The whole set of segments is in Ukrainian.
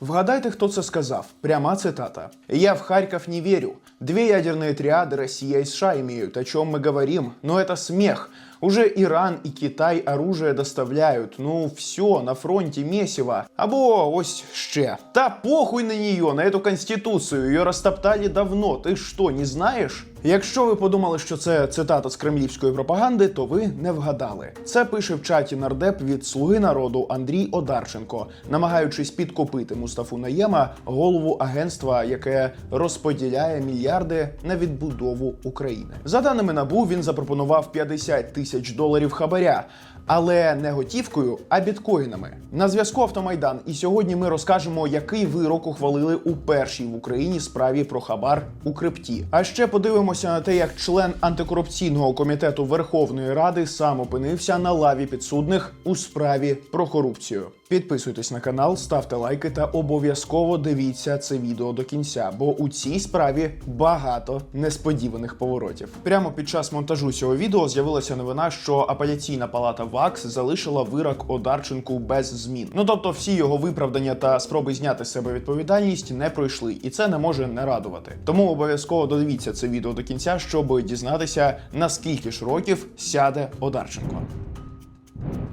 Вгадайте, кто це сказав. Пряма цитата. «Я в Харьков не верю. Две ядерные триады Россия и США имеют. О чем мы говорим? Но это смех. Уже Иран и Китай оружие доставляют. Ну все, на фронті месиво. Або ось ще. Та похуй на нее, на эту конституцию. Ее розтоптали давно. Ти що, не знаєш? Якщо ви подумали, що це цитата з кремлівської пропаганди, то ви не вгадали. Це пише в чаті нардеп від Слуги народу Андрій Одарченко, намагаючись підкупити Мустафу Наєма, голову агентства, яке розподіляє мільярди на відбудову України. За даними набу, він запропонував 50 тисяч доларів хабаря. Але не готівкою, а біткоїнами. На зв'язку Автомайдан. І сьогодні ми розкажемо, який вирок ухвалили у першій в Україні справі про хабар у крипті. А ще подивимося на те, як член антикорупційного комітету Верховної Ради сам опинився на лаві підсудних у справі про корупцію. Підписуйтесь на канал, ставте лайки та обов'язково дивіться це відео до кінця, бо у цій справі багато несподіваних поворотів. Прямо під час монтажу цього відео з'явилася новина, що апеляційна палата ВАКС залишила вирок Одарченку без змін. Ну тобто, всі його виправдання та спроби зняти з себе відповідальність не пройшли, і це не може не радувати. Тому обов'язково додивіться це відео до кінця, щоб дізнатися наскільки ж років сяде Одарченко.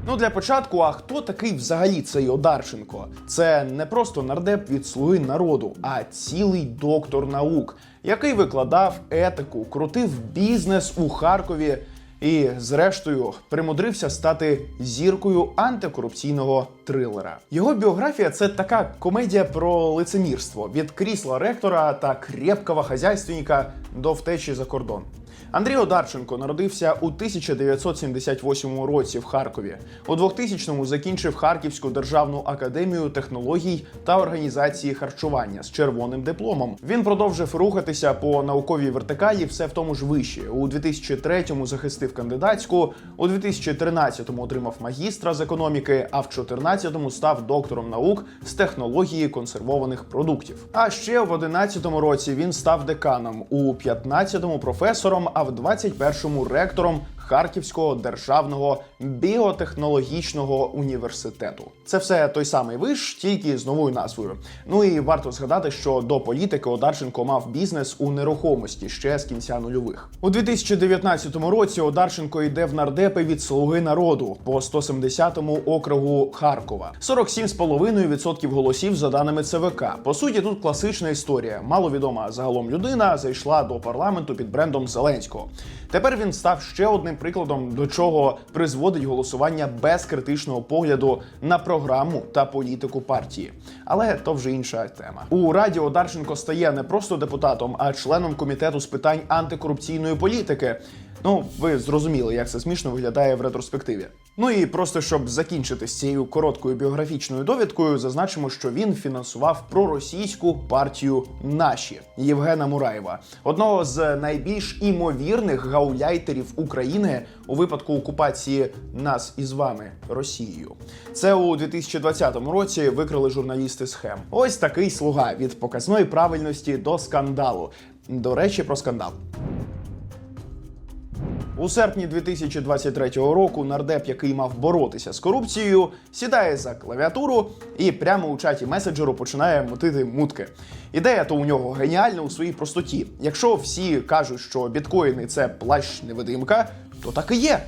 Ну, для початку, а хто такий взагалі цей Одарченко? Це не просто нардеп від слуги народу, а цілий доктор наук, який викладав етику, крутив бізнес у Харкові і, зрештою, примудрився стати зіркою антикорупційного трилера. Його біографія це така комедія про лицемірство від крісла ректора та крепкого хазяйственника до втечі за кордон. Андрій Одарченко народився у 1978 році в Харкові. У 2000-му закінчив Харківську державну академію технологій та організації харчування з червоним дипломом. Він продовжив рухатися по науковій вертикалі, все в тому ж виші. У 2003-му захистив кандидатську, у 2013-му отримав магістра з економіки, а в 2014-му став доктором наук з технології консервованих продуктів. А ще в 2011 році він став деканом, у 15-му професором, а в 21-му ректором Харківського державного біотехнологічного університету. Це все той самий виш, тільки з новою назвою. Ну і варто згадати, що до політики Одарченко мав бізнес у нерухомості ще з кінця нульових. У 2019 році Одарченко йде в нардепи від Слуги народу по 170-му округу Харкова. 47,5% голосів за даними ЦВК. По суті, тут класична історія. Маловідома загалом людина зайшла до парламенту під брендом Зеленського. Тепер він став ще одним прикладом, до чого призводить голосування без критичного погляду на програму та політику партії. Але то вже інша тема. У Раді Одарченко стає не просто депутатом, а членом комітету з питань антикорупційної політики. Ну, ви зрозуміли, як це смішно виглядає в ретроспективі. Ну і просто щоб закінчити з цією короткою біографічною довідкою, зазначимо, що він фінансував проросійську партію Наші Євгена Мураєва, одного з найбільш імовірних гауляйтерів України у випадку окупації нас із вами Росією. Це у 2020 році викрили журналісти схем. Ось такий слуга від показної правильності до скандалу. До речі, про скандал. У серпні 2023 року нардеп, який мав боротися з корупцією, сідає за клавіатуру і прямо у чаті меседжеру починає мутити мутки. Ідея то у нього геніальна у своїй простоті. Якщо всі кажуть, що біткоїни це плащ невидимка, то так і є.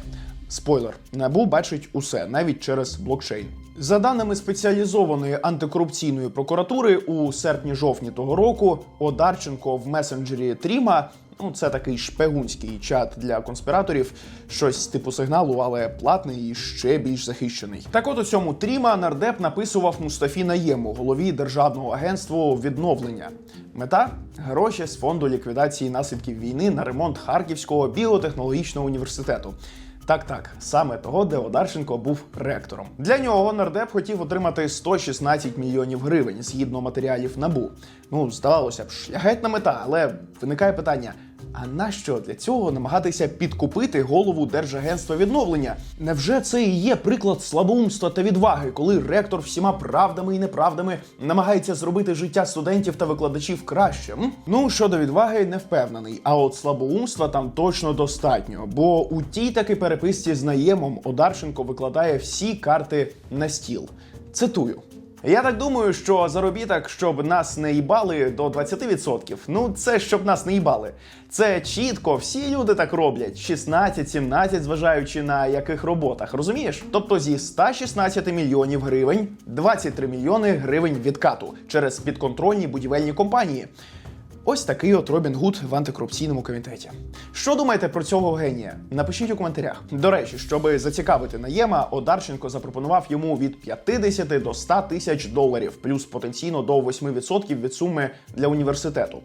Спойлер, набу бачить усе навіть через блокчейн. За даними спеціалізованої антикорупційної прокуратури, у серпні-жовтні того року Одарченко в месенджері Тріма. Ну, це такий шпигунський чат для конспіраторів, щось типу сигналу, але платний і ще більш захищений. Так от у цьому Тріма нардеп написував Мустафі Наєму, голові державного агентства відновлення. Мета гроші з фонду ліквідації наслідків війни на ремонт Харківського біотехнологічного університету. Так, так, саме того, де Одарченко був ректором. Для нього нардеп хотів отримати 116 мільйонів гривень згідно матеріалів набу. Ну, здавалося б, шляхетна мета, але виникає питання: а нащо для цього намагатися підкупити голову Держагентства відновлення? Невже це і є приклад слабоумства та відваги, коли ректор всіма правдами і неправдами намагається зробити життя студентів та викладачів кращим? Ну щодо відваги, не впевнений. А от слабоумства там точно достатньо, бо у тій таки переписці з наємом Одарченко викладає всі карти на стіл. Цитую. Я так думаю, що заробіток, щоб нас не їбали до 20%. Ну, це щоб нас не їбали. Це чітко, всі люди так роблять. 16-17, зважаючи на яких роботах, розумієш? Тобто зі 116 мільйонів гривень 23 мільйони гривень відкату через підконтрольні будівельні компанії. Ось такий от Робін Гуд в антикорупційному комітеті. Що думаєте про цього генія? Напишіть у коментарях. До речі, щоб зацікавити наєма, Одарченко запропонував йому від 50 до 100 тисяч доларів, плюс потенційно до 8% від суми для університету.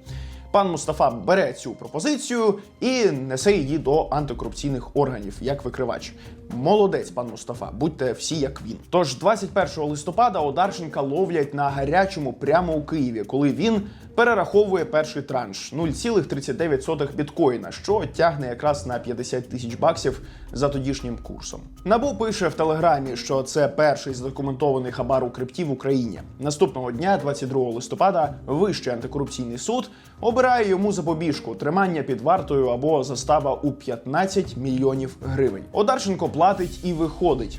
Пан Мустафа бере цю пропозицію і несе її до антикорупційних органів як викривач. Молодець, пан Мустафа, будьте всі як він. Тож 21 листопада Одарченка ловлять на гарячому прямо у Києві, коли він перераховує перший транш 0,39 біткоїна, що тягне якраз на 50 тисяч баксів за тодішнім курсом. Набу пише в телеграмі, що це перший задокументований хабар у крипті в Україні. Наступного дня, 22 листопада, Вищий антикорупційний суд обирає йому запобіжку тримання під вартою або застава у 15 мільйонів гривень. Одарченко платить і виходить.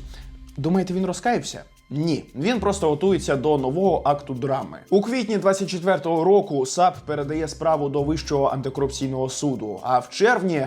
Думаєте, він розкаявся? Ні, він просто готується до нового акту драми. У квітні 24-го року САП передає справу до Вищого антикорупційного суду. А в червні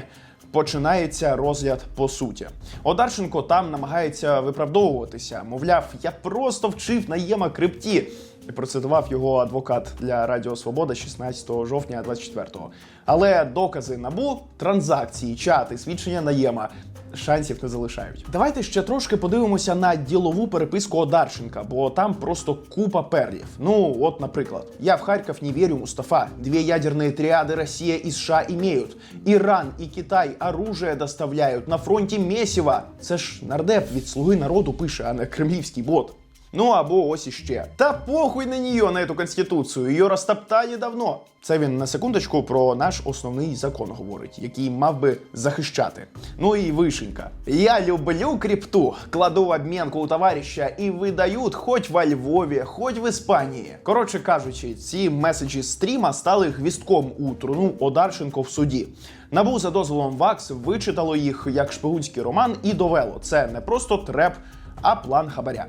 починається розгляд по суті. Одарченко там намагається виправдовуватися. Мовляв, я просто вчив наєма крипті. І процитував його адвокат для Радіо Свобода 16 жовтня 24-го. Але докази набу, транзакції, чати, свідчення наєма шансів не залишають. Давайте ще трошки подивимося на ділову переписку Одарченка, бо там просто купа перлів. Ну, от, наприклад, я в Харьков не верю, Мустафа. Две ядерные триады Россия и США имеют. Иран и Китай оружие доставляют на фронті месіва. Це ж нардеп від слуги народу пише, а не кремлівський бот. Ну або ось іще. Та похуй на нее, на эту конституцію. Її розтоптали давно. Це він на секундочку про наш основний закон говорить, який мав би захищати. Ну і вишенька. Я люблю крипту, кладу в обмінку у товариша і видають хоч во Львові, хоч в Іспанії. Коротше кажучи, ці меседжі стріма стали гвістком у труну Одарченко в суді. Набу за дозволом ВАКС вичитало їх як шпигунський роман і довело. Це не просто треп, а план хабаря.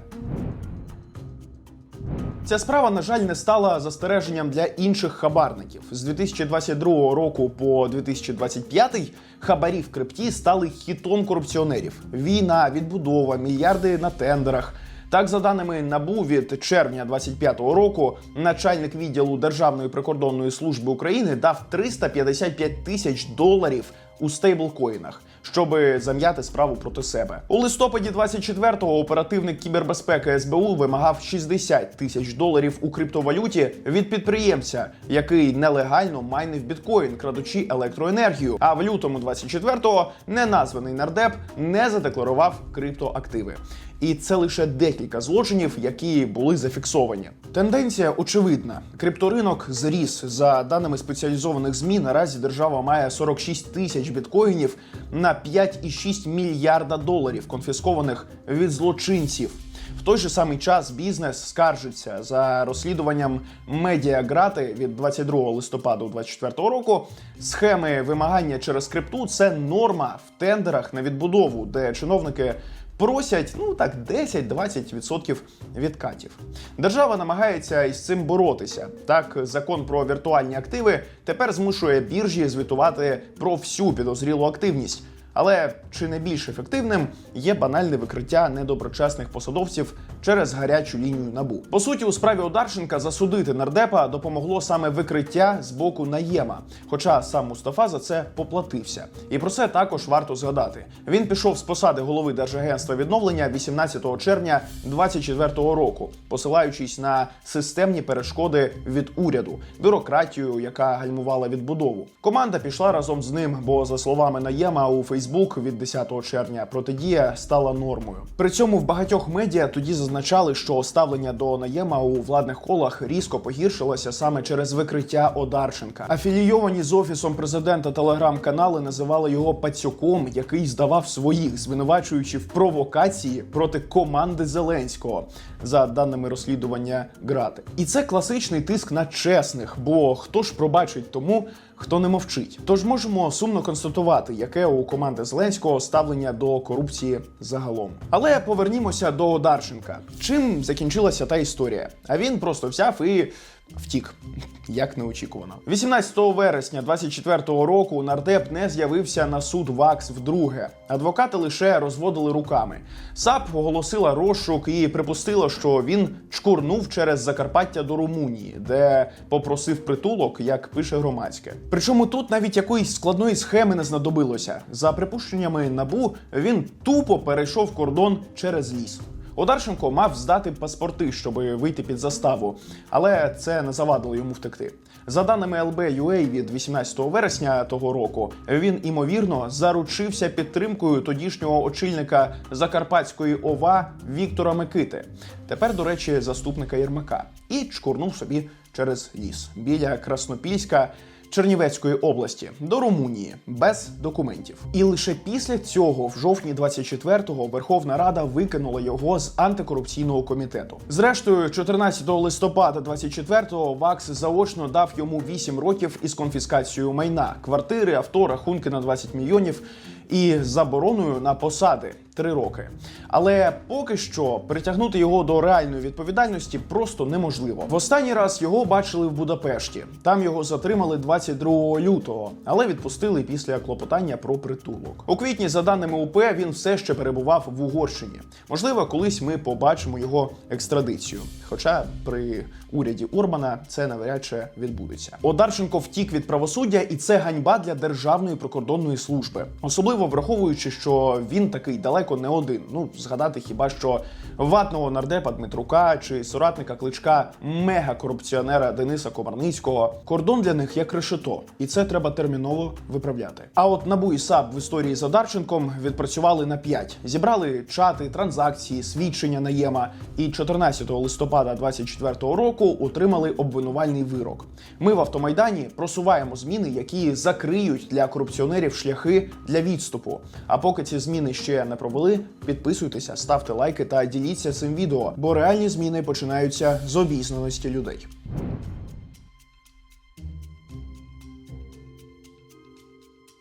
Ця справа, на жаль, не стала застереженням для інших хабарників. З 2022 року по 2025 хабарі в крипті стали хітом корупціонерів. Війна, відбудова, мільярди на тендерах. Так, за даними НАБУ від червня 25-го року, начальник відділу Державної прикордонної служби України дав 355 тисяч доларів у стейблкоїнах, щоб зам'яти справу проти себе. У листопаді 24-го оперативник кібербезпеки СБУ вимагав 60 тисяч доларів у криптовалюті від підприємця, який нелегально майнив біткоін, крадучи електроенергію. А в лютому 24-го неназваний нардеп не задекларував криптоактиви. І це лише декілька злочинів, які були зафіксовані. Тенденція очевидна: крипторинок зріс. За даними спеціалізованих змі, наразі держава має 46 тисяч біткоїнів на 5,6 мільярда доларів, конфіскованих від злочинців. В той же самий час бізнес скаржиться за розслідуванням медіаграти від 22 листопада 2024 року. Схеми вимагання через крипту це норма в тендерах на відбудову, де чиновники просять ну так 10-20% відкатів. Держава намагається із цим боротися. Так, закон про віртуальні активи тепер змушує біржі звітувати про всю підозрілу активність. Але чи не більш ефективним є банальне викриття недоброчесних посадовців через гарячу лінію набу. По суті, у справі Одарченка засудити нардепа допомогло саме викриття з боку наєма. Хоча сам Мустафа за це поплатився. І про це також варто згадати. Він пішов з посади голови Держагентства відновлення 18 червня 2024 року, посилаючись на системні перешкоди від уряду, бюрократію, яка гальмувала відбудову. Команда пішла разом з ним, бо за словами наєма у Фейсбук від 10 червня протидія стала нормою. При цьому в багатьох медіа тоді зазначали, що ставлення до наєма у владних колах різко погіршилося саме через викриття Одарченка. Афілійовані з офісом президента телеграм-канали називали його пацюком, який здавав своїх, звинувачуючи в провокації проти команди Зеленського, за даними розслідування Грати. І це класичний тиск на чесних, бо хто ж пробачить тому, хто не мовчить. Тож можемо сумно констатувати, яке у команди Зеленського ставлення до корупції загалом. Але повернімося до Дарченка. Чим закінчилася та історія? А він просто взяв і. Втік, як неочікувано. 18 вересня 24-го року нардеп не з'явився на суд ВАКС вдруге. Адвокати лише розводили руками. САП оголосила розшук і припустила, що він чкурнув через Закарпаття до Румунії, де попросив притулок, як пише громадське. Причому тут навіть якоїсь складної схеми не знадобилося. За припущеннями набу він тупо перейшов кордон через ліс. Одарченко мав здати паспорти, щоб вийти під заставу, але це не завадило йому втекти. За даними LB.UA від 18 вересня того року, він імовірно заручився підтримкою тодішнього очільника Закарпатської ОВА Віктора Микити, тепер, до речі, заступника Єрмака, і чкурнув собі через ліс біля Краснопільська. Чернівецької області до Румунії без документів. І лише після цього, в жовтні 24-го, Верховна Рада викинула його з антикорупційного комітету. Зрештою, 14 листопада 24-го ВАКС заочно дав йому 8 років із конфіскацією майна, квартири, авто, рахунки на 20 мільйонів і забороною на посади 3 роки. Але поки що притягнути його до реальної відповідальності просто неможливо. В останній раз його бачили в Будапешті. Там його затримали 22 лютого, але відпустили після клопотання про притулок. У квітні, за даними УП, він все ще перебував в Угорщині. Можливо, колись ми побачимо його екстрадицію. Хоча при уряді Орбана це навряд чи відбудеться. Одарченко втік від правосуддя, і це ганьба для державної прикордонної служби, особливо враховуючи, що він такий далеко не один. Ну згадати хіба що ватного нардепа Дмитрука чи соратника кличка мега-корупціонера Дениса Комарницького. Кордон для них як решето, і це треба терміново виправляти. А от набу і САП в історії з Одарченком відпрацювали на 5. зібрали чати, транзакції, свідчення наєма. І 14 листопада 24 року отримали обвинувальний вирок. Ми в автомайдані просуваємо зміни, які закриють для корупціонерів шляхи для відступу. А поки ці зміни ще не провели, підписуйтеся, ставте лайки та діліться цим відео, бо реальні зміни починаються з обізнаності людей.